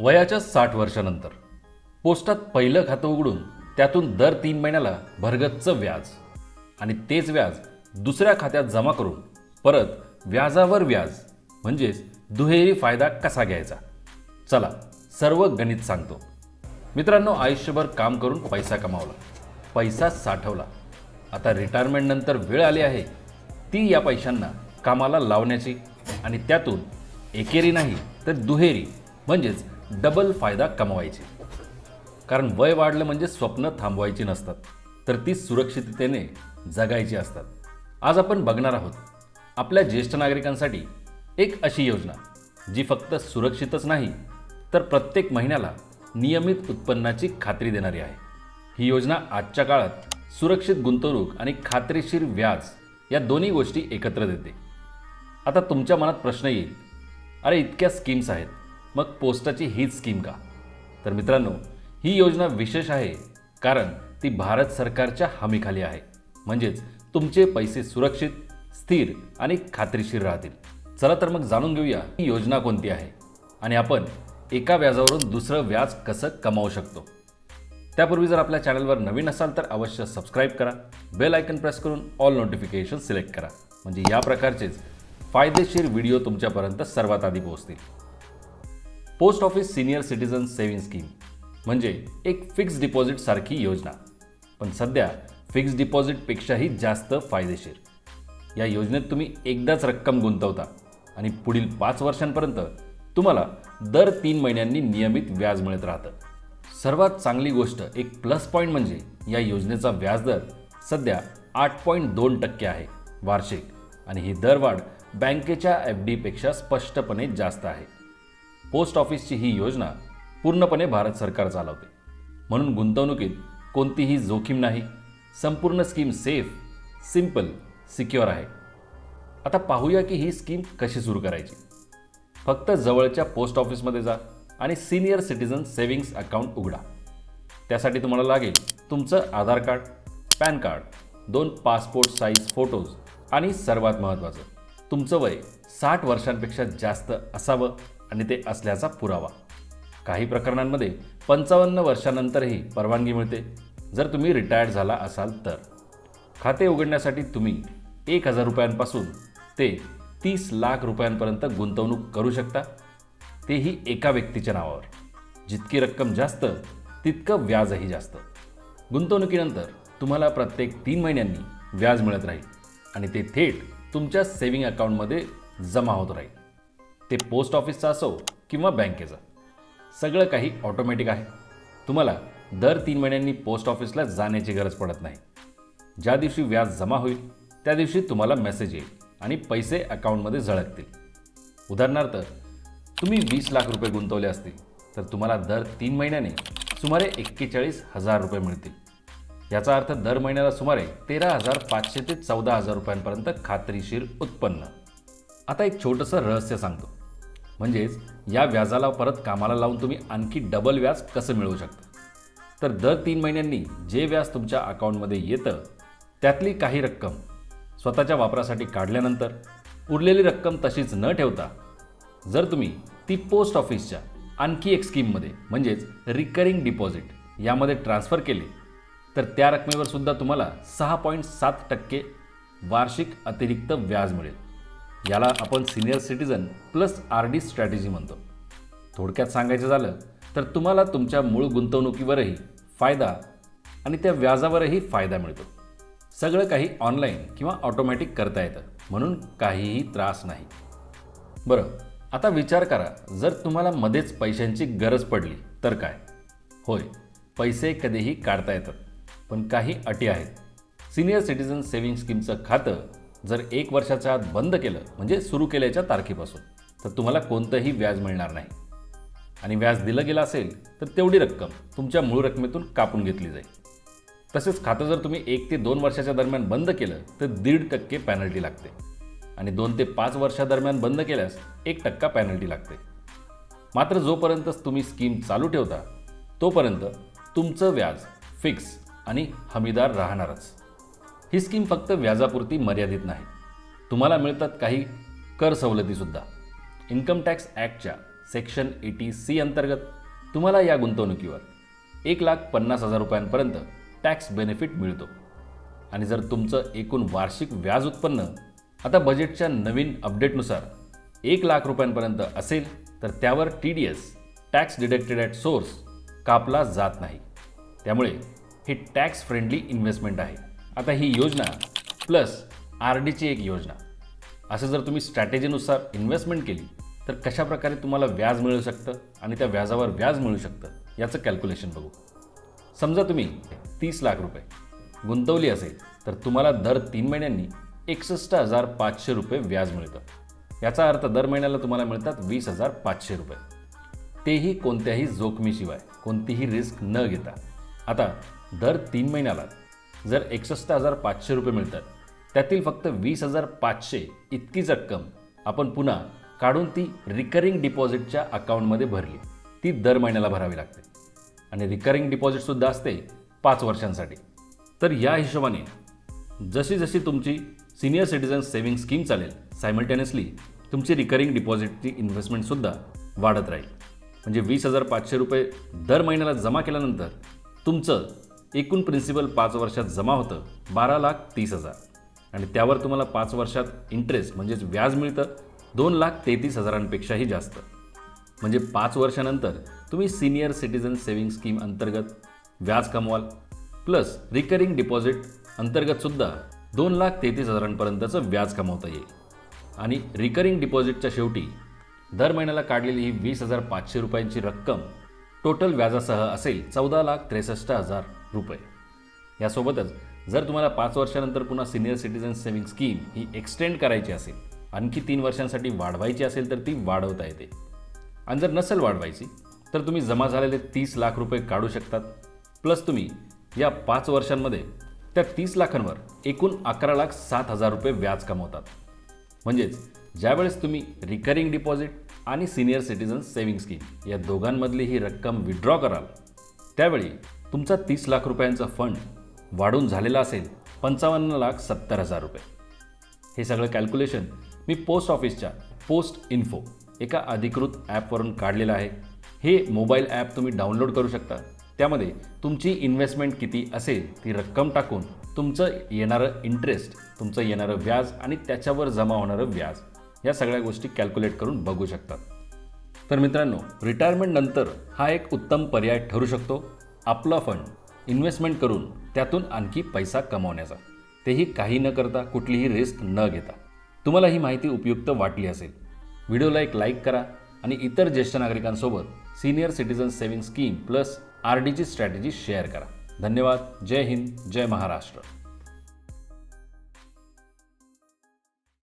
वयाच्या साठ वर्षानंतर. पोस्टात पहिलं खातं उघडून त्यातून दर तीन महिन्याला भरगच्च व्याज. आणि तेच व्याज दुसऱ्या खात्यात जमा करून परत व्याजावर व्याज म्हणजेच दुहेरी फायदा कसा घ्यायचा? चला सर्व गणित सांगतो. मित्रांनो आयुष्यभर काम करून पैसा कमावला. पैसा साठवला. आता रिटायरमेंटनंतर वेळ आली आहे. ती या पैशांना कामाला लावण्याची. आणि त्यातून एकेरी नाही तर दुहेरी म्हणजेच डबल फायदा कमवायची. कारण वय वाढलं म्हणजे स्वप्न थांबवायची नसतात तर ती सुरक्षिततेने जगायची असतात. आज आपण बघणार आहोत आपल्या ज्येष्ठ नागरिकांसाठी एक अशी योजना जी फक्त सुरक्षितच नाही तर प्रत्येक महिन्याला नियमित उत्पन्नाची खात्री देणारी आहे. ही योजना आजच्या काळात सुरक्षित गुंतवणूक आणि खात्रीशीर व्याज या दोन्ही गोष्टी एकत्र देते. आता तुमच्या मनात प्रश्न येईल अरे इतक्या स्कीम्स आहेत मग पोस्टाची हीच स्कीम का? तर मित्रांनो ही योजना विशेष आहे कारण ती भारत सरकारच्या हमीखाली आहे. म्हणजेच तुमचे पैसे सुरक्षित स्थिर आणि खात्रीशीर राहतील. चला तर मग जाणून घेऊया ही योजना कोणती आहे आणि आपण एका व्याजावरून दुसरं व्याज कसं कमावू शकतो. त्यापूर्वी जर आपल्या चॅनलवर नवीन असाल तर अवश्य सबस्क्राईब करा बेल आयकन प्रेस करून ऑल नोटिफिकेशन सिलेक्ट करा. म्हणजे या प्रकारचेच फायदेशीर व्हिडिओ तुमच्यापर्यंत सर्वात आधी पोहोचतील. Post office senior citizen saving scheme. म्हणजे एक फिक्स डिपॉझिट सारखी योजना. पण सध्या फिक्स डिपॉझिटपेक्षाही जास्त फायदेशीर. या योजनेत तुम्ही एकदाच रक्कम गुंतवता आणि पुढील पाच वर्षांपर्यंत तुम्हाला दर तीन महिन्यांनी नियमित व्याज मिळत राहतं. सर्वात चांगली गोष्ट एक प्लस पॉईंट म्हणजे या योजनेचा व्याजदर सध्या आठ पॉईंट दोन टक्के आहे वार्षिक. आणि ही दरवाढ बँकेच्या एफ डीपेक्षा स्पष्टपणे जास्त आहे. पोस्ट ऑफिसची ही योजना पूर्णपणे भारत सरकार चालवते. म्हणून गुंतवणुकीत कोणतीही जोखीम नाही. संपूर्ण स्कीम सेफ सिंपल सिक्युअर आहे. आता पाहूया की ही स्कीम कशी सुरू करायची. फक्त जवळच्या पोस्ट ऑफिसमध्ये जा आणि सिनियर सिटीजन सेव्हिंग्स अकाउंट उघडा. त्यासाठी तुम्हाला लागेल तुमचं आधार कार्ड पॅन कार्ड दोन पासपोर्ट साईज फोटोज आणि सर्वात महत्त्वाचं तुमचं वय साठ वर्षांपेक्षा जास्त असावं. आणि ते असल्याचा पुरावा. काही प्रकरणांमध्ये पंचावन्न वर्षानंतरही परवानगी मिळते. जर तुम्ही रिटायर्ड झाला असाल तर. खाते उघडण्यासाठी तुम्ही एक हजार रुपयांपासून ते तीस लाख रुपयांपर्यंत गुंतवणूक करू शकता. तेही एका व्यक्तीच्या नावावर. जितकी रक्कम जास्त तितकं व्याजही जास्त. गुंतवणुकीनंतर तुम्हाला प्रत्येक तीन महिन्यांनी व्याज मिळत राहील. आणि ते थेट तुमच्या सेव्हिंग अकाउंटमध्ये जमा होत राहील. ते पोस्ट ऑफिसचं असो किंवा बँकेचं. सगळं काही ऑटोमॅटिक आहे. तुम्हाला दर तीन महिन्यांनी पोस्ट ऑफिसला जाण्याची गरज पडत नाही. ज्या दिवशी व्याज जमा होईल त्या दिवशी तुम्हाला मेसेज येईल आणि पैसे अकाउंटमध्ये झळकतील. उदाहरणार्थ तुम्ही वीस लाख रुपये गुंतवले असतील तर तुम्हाला दर तीन महिन्याने सुमारे एक्केचाळीस हजार रुपये मिळतील. याचा अर्थ दर महिन्याला सुमारे तेरा हजार पाचशे ते चौदा हजार रुपयांपर्यंत खात्रीशीर उत्पन्न. आता एक छोटंसं रहस्य सांगतो. म्हणजेच या व्याजाला परत कामाला लावून तुम्ही आणखी डबल व्याज कसं मिळवू शकता? तर दर तीन महिन्यांनी जे व्याज तुमच्या अकाउंटमध्ये येतं त्यातली काही रक्कम स्वतःच्या वापरासाठी काढल्यानंतर उरलेली रक्कम तशीच न ठेवता जर तुम्ही ती पोस्ट ऑफिसच्या आणखी एक स्कीममध्ये म्हणजेच रिकरिंग डिपॉझिट यामध्ये ट्रान्स्फर केली तर त्या रकमेवर सुद्धा तुम्हाला सहा पॉईंट सात टक्के वार्षिक अतिरिक्त व्याज मिळेल. याला आपण senior citizen plus R D strategy म्हणतो. थोडक्यात सांगायचं झालं तर तुम्हाला तुमच्या मूळ गुंतवणुकीवरही फायदा आणि त्या व्याजावरही फायदा मिळतो. सगळं काही ऑनलाईन किंवा ऑटोमॅटिक करता येतं म्हणून काहीही त्रास नाही. बरं आता विचार करा जर तुम्हाला मध्येच पैशांची गरज पडली तर काय? होय पैसे कधीही काढता येतात पण काही अटी आहेत. सिनियर सिटीजन सेव्हिंग स्कीमचं खातं जर एक वर्षाच्या आत बंद केलं म्हणजे सुरू केल्याच्या तारखेपासून तर तुम्हाला कोणतंही व्याज मिळणार नाही. आणि व्याज दिलं गेलं असेल तर तेवढी रक्कम तुमच्या मूळ रकमेतून कापून घेतली जाईल. तसेच खातं जर तुम्ही एक ते दोन वर्षाच्या दरम्यान बंद केलं तर दीड टक्के पॅनल्टी लागते. आणि दोन ते पाच वर्षादरम्यान बंद केल्यास एक टक्का पॅनल्टी लागते. मात्र जोपर्यंत तुम्ही स्कीम चालू ठेवता तोपर्यंत तुमचं व्याज फिक्स आणि हमीदार राहणारच. ही स्कीम फक्त व्याजापुरती मर्यादित नाही. तुम्हाला मिळतात काही कर सवलतीसुद्धा. इन्कम टॅक्स ॲक्टच्या सेक्शन एटी सी अंतर्गत तुम्हाला या गुंतवणुकीवर एक लाख पन्नास हजार रुपयांपर्यंत टॅक्स बेनिफिट मिळतो. आणि जर तुमचं एकूण वार्षिक व्याज उत्पन्न आता बजेटच्या नवीन अपडेटनुसार एक लाख रुपयांपर्यंत असेल तर त्यावर T D S tax deducted at source कापला जात नाही. त्यामुळे हे टॅक्स फ्रेंडली इन्व्हेस्टमेंट आहे. आता ही योजना प्लस आर डीची एक योजना. असं जर तुम्ही स्ट्रॅटेजीनुसार इन्व्हेस्टमेंट केली तर कशा प्रकारे तुम्हाला व्याज मिळू शकतं आणि त्या व्याजावर व्याज मिळू शकतं याचं कॅल्क्युलेशन बघू. समजा तुम्ही तीस लाख रुपये गुंतवली असेल तर तुम्हाला दर तीन महिन्यांनी एकसष्ट हजार पाचशे रुपये व्याज मिळतं. याचा अर्थ दर महिन्याला तुम्हाला मिळतात वीस हजार पाचशे रुपये. तेही कोणत्याही जोखमीशिवाय कोणतीही रिस्क न घेता. आता दर तीन महिन्याला जर एकसष्ट हजार पाचशे रुपये मिळतात त्यातील फक्त वीस हजार पाचशे इतकीच रक्कम आपण पुन्हा काढून ती रिकरिंग डिपॉझिटच्या अकाउंटमध्ये भरली. ती दर महिन्याला भरावी लागते. आणि रिकरिंग डिपॉझिटसुद्धा असते पाच वर्षांसाठी. तर या हिशोबाने जशी जशी तुमची सिनियर सिटीजन सेव्हिंग स्कीम चालेल सायमल्टेनियसली तुमची रिकरिंग डिपॉझिटची इन्व्हेस्टमेंटसुद्धा वाढत राहील. म्हणजे वीस हजार पाचशे रुपये दर महिन्याला जमा केल्यानंतर तुमचं एकूण प्रिन्सिपल पाच वर्षात जमा होतं बारा लाख तीस हजार. आणि त्यावर तुम्हाला पाच वर्षात इंटरेस्ट म्हणजेच व्याज मिळतं दोन लाख तेहतीस हजारांपेक्षाही जास्त. म्हणजे पाच वर्षानंतर तुम्ही सिनियर सिटीजन सेव्हिंग स्कीम अंतर्गत व्याज कमवाल प्लस रिकरिंग डिपॉझिट अंतर्गतसुद्धा दोन लाख तेहतीस हजारांपर्यंतचं व्याज कमावता येईल. आणि रिकरिंग डिपॉझिटच्या शेवटी दर महिन्याला काढलेली ही वीस हजार पाचशे रुपयांची रक्कम टोटल व्याजासह असेल चौदा लाख त्रेसष्ट हजार. रुपये. यासोबतच जर तुम्हाला पाच वर्षानंतर पुन्हा सिनियर सिटीजन सेव्हिंग स्कीम ही एक्सटेंड करायची असेल आणखी तीन वर्षांसाठी वाढवायची असेल तर ती वाढवता येते. आणि जर नसेल वाढवायची तर तुम्ही जमा झालेले तीस लाख रुपये काढू शकतात. प्लस तुम्ही या पाच वर्षांमध्ये त्या तीस लाखांवर एकूण अकरा लाख सात हजार रुपये व्याज कमवतात. म्हणजेच ज्यावेळेस तुम्ही रिकरिंग डिपॉझिट आणि सिनियर सिटीजन सेव्हिंग स्कीम या दोघांमधली ही रक्कम विड्रॉ कराल त्यावेळी तुमचा तीस लाख रुपयांचा फंड वाढून झालेला असेल पंचावन्न लाख सत्तर हजार रुपये. हे सगळं कॅल्क्युलेशन मी पोस्ट ऑफिसच्या पोस्ट इन्फो एका अधिकृत ॲपवरून काढलेलं आहे. हे मोबाईल ॲप तुम्ही डाउनलोड करू शकता. त्यामध्ये तुमची इन्व्हेस्टमेंट किती असेल ती रक्कम टाकून तुमचं येणारं इंटरेस्ट तुमचं येणारं व्याज आणि त्याच्यावर जमा होणारं व्याज या सगळ्या गोष्टी कॅल्क्युलेट करून बघू शकतात तर मित्रांनो रिटायरमेंटनंतर हा एक उत्तम पर्याय ठरू शकतो. आपला फंड इन्व्हेस्टमेंट करून त्यातून आणखी पैसा कमावण्याचा. तेही काही न करता कुठलीही रिस्क न घेता. तुम्हाला ही माहिती उपयुक्त वाटली असेल. व्हिडिओला एक लाईक करा आणि इतर ज्येष्ठ नागरिकांसोबत senior citizen saving scheme plus R डीची strategy share करा. धन्यवाद. जय हिंद. जय महाराष्ट्र.